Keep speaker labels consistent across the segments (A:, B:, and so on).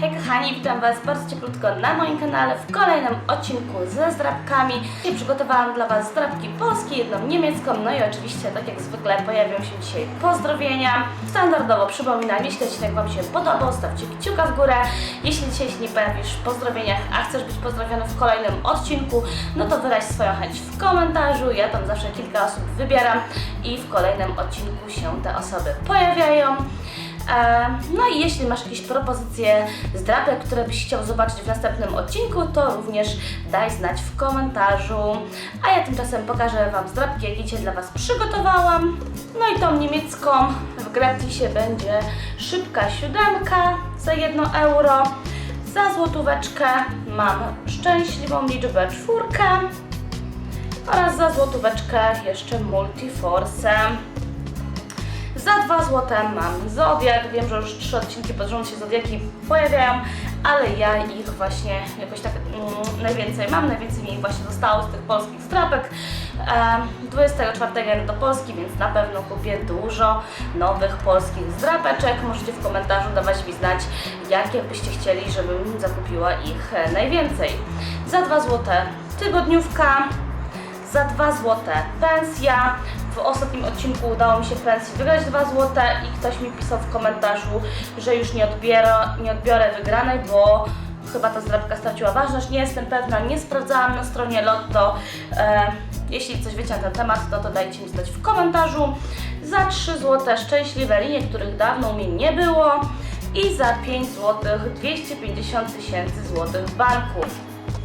A: Hej kochani, witam Was bardzo cieplutko na moim kanale w kolejnym odcinku ze zdrabkami. I przygotowałam dla Was zdrabki polskie, jedną niemiecką, no i oczywiście tak jak zwykle pojawią się dzisiaj pozdrowienia. Standardowo przypominam, jeśli odcinek Wam się podobał, stawcie kciuka w górę. Jeśli dzisiaj się nie pojawisz w pozdrowieniach, a chcesz być pozdrowiony w kolejnym odcinku, no to wyraź swoją chęć w komentarzu. Ja tam zawsze kilka osób wybieram i w kolejnym odcinku się te osoby pojawiają. E, No i jeśli masz jakieś propozycje zdrapek, które byś chciał zobaczyć w następnym odcinku, to również daj znać w komentarzu. A ja tymczasem pokażę Wam zdrapki, jakie dzisiaj dla Was przygotowałam. No i tą niemiecką w gratisie będzie szybka siódemka za 1 euro. Za złotóweczkę mam szczęśliwą liczbę czwórkę oraz za złotóweczkę jeszcze multiforce. Za 2 złote mam Zodiak. Wiem, że już trzy odcinki pod rząd się Zodiaki pojawiają, ale ja ich właśnie jakoś tak mm, najwięcej mam, najwięcej mi ich właśnie zostało z tych polskich strapek. E, 24 jadę do Polski, więc na pewno kupię dużo nowych polskich zdrapeczek. Możecie w komentarzu dawać mi znać, jakie byście chcieli, żebym zakupiła ich najwięcej. Za 2 złote tygodniówka, za 2 złote pensja. W ostatnim odcinku udało mi się pensji wygrać 2 złote i ktoś mi pisał w komentarzu, że już nie, odbiera, nie odbiorę wygranej, bo chyba ta zdrabka straciła ważność. Nie jestem pewna, nie sprawdzałam na stronie Lotto. E, jeśli coś wiecie na ten temat, no to dajcie mi znać w komentarzu. Za 3 złote szczęśliwe linie, których dawno mnie nie było. I za 5 złotych 250 tysięcy złotych w banku.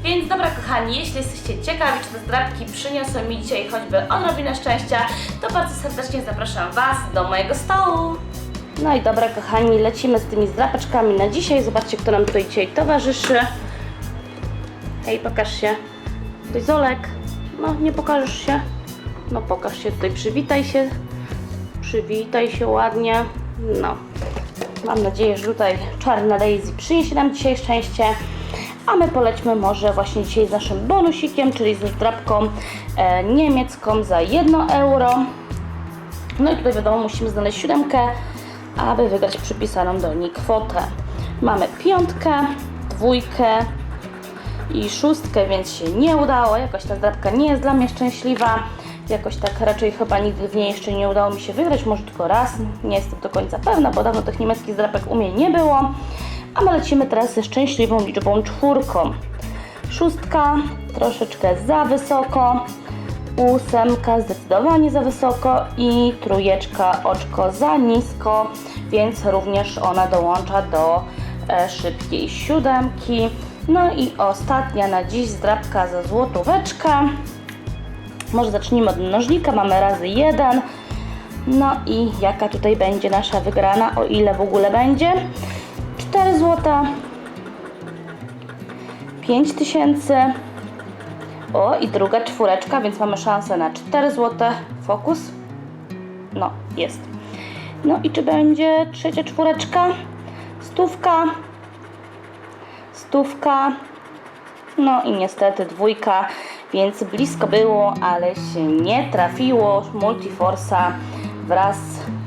A: Więc dobra kochani, jeśli jesteście ciekawi, czy te zdrabki przyniosą mi dzisiaj choćby odrobinę szczęścia, to bardzo serdecznie zapraszam Was do mojego stołu. No i dobra kochani, lecimy z tymi zdrapeczkami na dzisiaj. Zobaczcie, kto nam tutaj dzisiaj towarzyszy. Hej, pokaż się. Tutaj Zolek. No, nie pokażesz się? No, pokaż się tutaj, przywitaj się. Przywitaj się ładnie. No. Mam nadzieję, że tutaj czarna Daisy przyniesie nam dzisiaj szczęście. A my polećmy może właśnie dzisiaj z naszym bonusikiem, czyli z zdrabką e, niemiecką za 1 euro. No i tutaj wiadomo, musimy znaleźć siódemkę, aby wygrać przypisaną do niej kwotę. Mamy piątkę, dwójkę i szóstkę, więc się nie udało. Jakoś ta zdrabka nie jest dla mnie szczęśliwa. Jakoś tak raczej chyba nigdy w niej jeszcze nie udało mi się wygrać, może tylko raz. Nie jestem do końca pewna, bo dawno tych niemieckich zdrapek u mnie nie było. A my lecimy teraz ze szczęśliwą liczbą czwórką. Szóstka troszeczkę za wysoko, ósemka zdecydowanie za wysoko i trójeczka oczko za nisko, więc również ona dołącza do e, szybkiej siódemki. No i ostatnia na dziś zdrabka za złotóweczkę. Może zacznijmy od mnożnika, mamy razy jeden. No i jaka tutaj będzie nasza wygrana, o ile w ogóle będzie? 4 złota, 5 tysięcy. O, i druga czwóreczka, więc mamy szansę na 4 złote. Fokus. No, jest. No i czy będzie trzecia czwóreczka? Stówka. Stówka. No i niestety dwójka, więc blisko było, ale się nie trafiło. Multiforsa wraz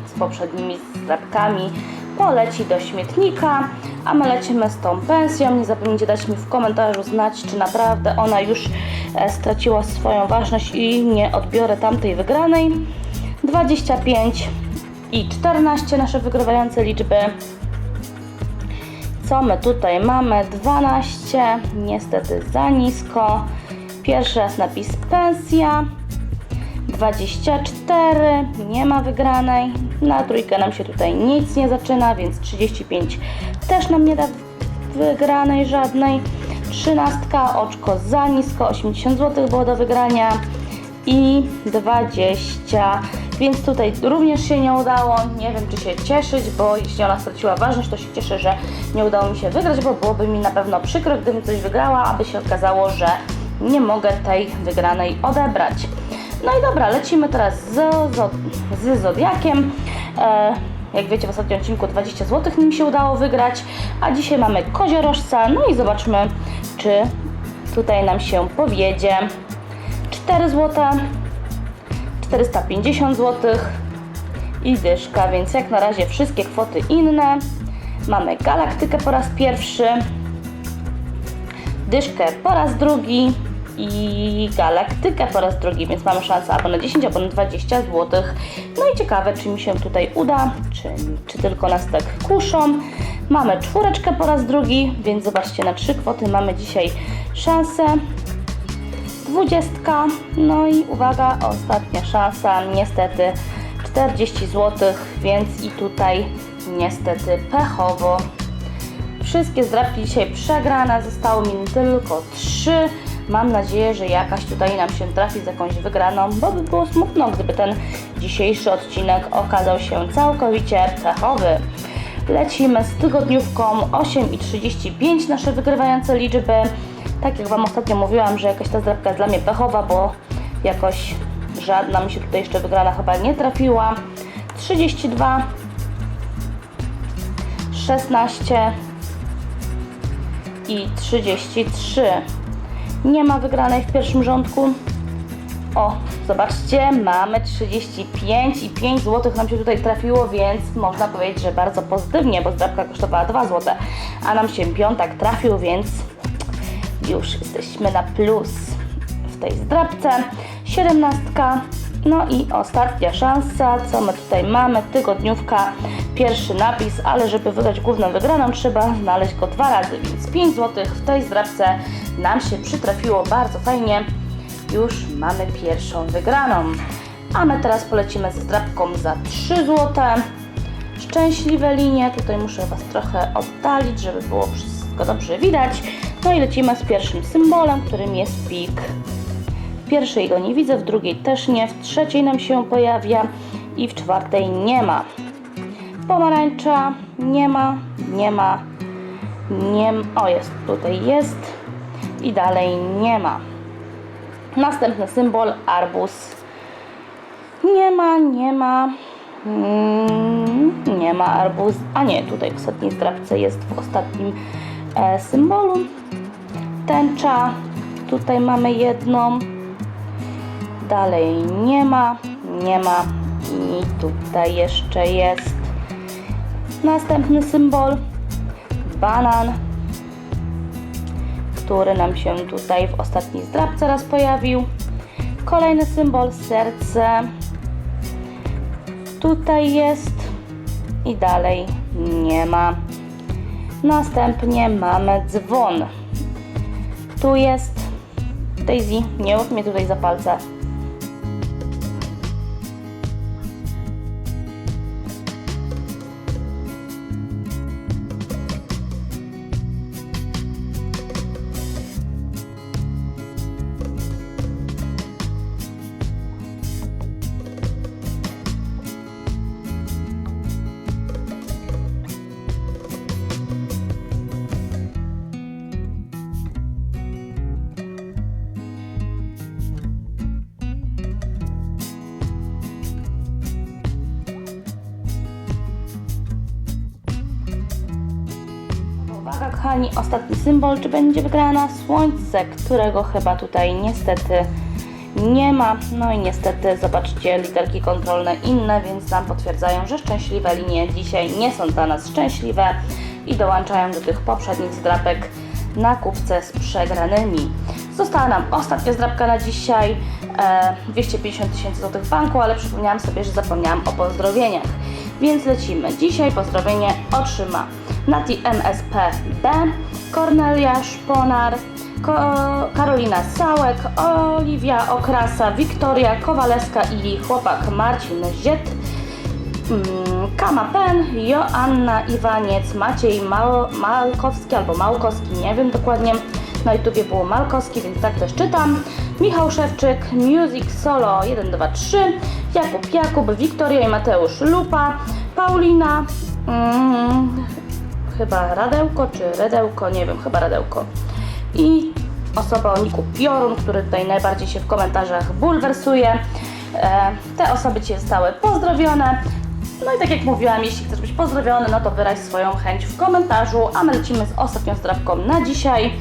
A: z poprzednimi zdrabkami poleci do śmietnika, a my lecimy z tą pensją. Nie zapomnijcie dać mi w komentarzu znać, czy naprawdę ona już e, straciła swoją ważność i nie odbiorę tamtej wygranej. 25 i 14 nasze wygrywające liczby. Co my tutaj mamy? 12, niestety za nisko. Pierwszy raz napis pensja. 24, nie ma wygranej. Na trójkę nam się tutaj nic nie zaczyna, więc 35 też nam nie da wygranej żadnej. 13, oczko za nisko, 80 zł było do wygrania i 20, więc tutaj również się nie udało. Nie wiem, czy się cieszyć, bo jeśli ona straciła ważność, to się cieszę, że nie udało mi się wygrać, bo byłoby mi na pewno przykro, gdybym coś wygrała, aby się okazało, że nie mogę tej wygranej odebrać. No i dobra, lecimy teraz z, z, Zodiakiem. E, jak wiecie, w ostatnim odcinku 20 zł nim się udało wygrać, a dzisiaj mamy koziorożca. No i zobaczmy, czy tutaj nam się powiedzie. 4 zł, 450 zł i dyszka, więc jak na razie wszystkie kwoty inne. Mamy galaktykę po raz pierwszy, dyszkę po raz drugi i galaktykę po raz drugi, więc mamy szansę albo na 10, albo na 20 zł. No i ciekawe, czy mi się tutaj uda, czy, czy tylko nas tak kuszą. Mamy czwóreczkę po raz drugi, więc zobaczcie, na trzy kwoty mamy dzisiaj szansę. Dwudziestka, no i uwaga, ostatnia szansa, niestety 40 zł, więc i tutaj niestety pechowo. Wszystkie zdrabki dzisiaj przegrane, zostało mi tylko trzy. Mam nadzieję, że jakaś tutaj nam się trafi z jakąś wygraną, bo by było smutno, gdyby ten dzisiejszy odcinek okazał się całkowicie pechowy. Lecimy z tygodniówką 8,35 nasze wygrywające liczby. Tak jak Wam ostatnio mówiłam, że jakaś ta zdrabka jest dla mnie pechowa, bo jakoś żadna mi się tutaj jeszcze wygrana chyba nie trafiła. 32, 16 i 33. Nie ma wygranej w pierwszym rządku. O, zobaczcie, mamy 35 i 5 zł nam się tutaj trafiło, więc można powiedzieć, że bardzo pozytywnie, bo zdrabka kosztowała 2 zł, a nam się piątak trafił, więc już jesteśmy na plus w tej zdrabce. 17. No i ostatnia szansa, co my tutaj mamy? Tygodniówka, pierwszy napis, ale żeby wygrać główną wygraną, trzeba znaleźć go dwa razy, więc 5 zł w tej zdrabce nam się przytrafiło bardzo fajnie. Już mamy pierwszą wygraną. A my teraz polecimy ze zdrabką za 3 zł. Szczęśliwe linie, tutaj muszę Was trochę oddalić, żeby było wszystko dobrze widać. No i lecimy z pierwszym symbolem, którym jest pik. W pierwszej go nie widzę, w drugiej też nie, w trzeciej nam się pojawia i w czwartej nie ma. Pomarańcza nie ma, nie ma, nie ma. O, jest, tutaj jest i dalej nie ma. Następny symbol arbuz. Nie ma, nie ma. Mm, nie ma arbuz. A nie, tutaj w ostatniej zdrabce jest w ostatnim e, symbolu. Tęcza. Tutaj mamy jedną. Dalej nie ma, nie ma. I tutaj jeszcze jest następny symbol. Banan który nam się tutaj w ostatniej zdrabce raz pojawił. Kolejny symbol serce. Tutaj jest i dalej nie ma. Następnie mamy dzwon. Tu jest Daisy, nie łap mnie tutaj za palce. Uwaga kochani, ostatni symbol, czy będzie wygrana słońce, którego chyba tutaj niestety nie ma. No i niestety zobaczcie literki kontrolne inne, więc nam potwierdzają, że szczęśliwe linie dzisiaj nie są dla nas szczęśliwe i dołączają do tych poprzednich zdrapek na kupce z przegranymi. Została nam ostatnia zdrapka na dzisiaj, e, 250 tysięcy złotych w banku, ale przypomniałam sobie, że zapomniałam o pozdrowieniach. Więc lecimy. Dzisiaj pozdrowienie otrzyma Nati MSP-B, Kornelia Szponar, Ko Karolina Sałek, Oliwia Okrasa, Wiktoria Kowaleska i chłopak Marcin Ziet, mm, Kama Pen, Joanna Iwaniec, Maciej Mal Malkowski albo Małkowski, nie wiem dokładnie. Na YouTubie było Malkowski, więc tak też czytam. Michał Szewczyk, Music Solo 1, 2, 3, Jakub Jakub, Wiktoria i Mateusz Lupa, Paulina, mm, chyba Radełko czy Redełko, nie wiem, chyba Radełko. I osoba o niku Piorun, który tutaj najbardziej się w komentarzach bulwersuje. E, te osoby Ci zostały pozdrowione. No i tak jak mówiłam, jeśli chcesz być pozdrowiony, no to wyraź swoją chęć w komentarzu, a my lecimy z ostatnią zdrabką na dzisiaj.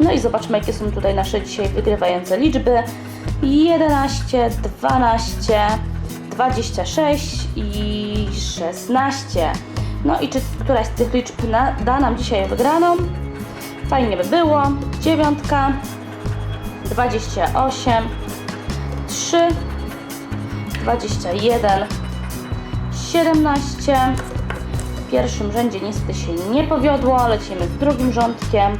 A: No i zobaczmy, jakie są tutaj nasze dzisiaj wygrywające liczby. 11, 12, 26 i 16. No i czy któraś z tych liczb da nam dzisiaj wygraną? Fajnie by było. Dziewiątka, 28, 3, 21, 17. W pierwszym rzędzie niestety się nie powiodło, lecimy z drugim rządkiem.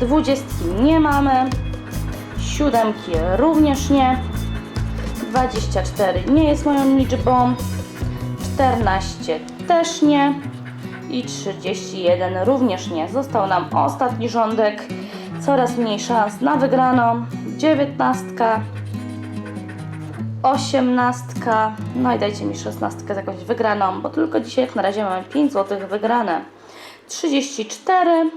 A: Dwudziestki nie mamy, siódemki również nie, 24 nie jest moją liczbą, 14 też nie i 31 również nie. Został nam ostatni rządek, coraz mniej szans na wygraną, 19, 18, no i dajcie mi 16 z jakąś wygraną, bo tylko dzisiaj jak na razie mamy 5 zł wygrane. 34,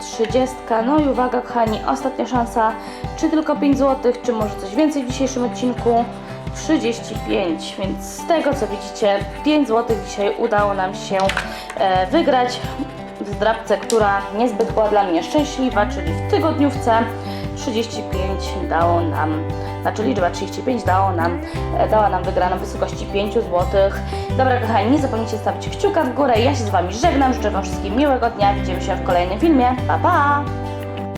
A: 30, no i uwaga kochani, ostatnia szansa, czy tylko 5 zł, czy może coś więcej w dzisiejszym odcinku? 35, więc z tego co widzicie, 5 zł dzisiaj udało nam się e, wygrać w zdrabce, która niezbyt była dla mnie szczęśliwa, czyli w tygodniówce 35 dało nam, znaczy liczba 35 dało nam, e, dała nam wygraną w wysokości 5 zł. Dobra kochani, nie zapomnijcie stawić kciuka w górę, ja się z Wami żegnam, życzę Wam wszystkim miłego dnia, widzimy się w kolejnym filmie, pa pa!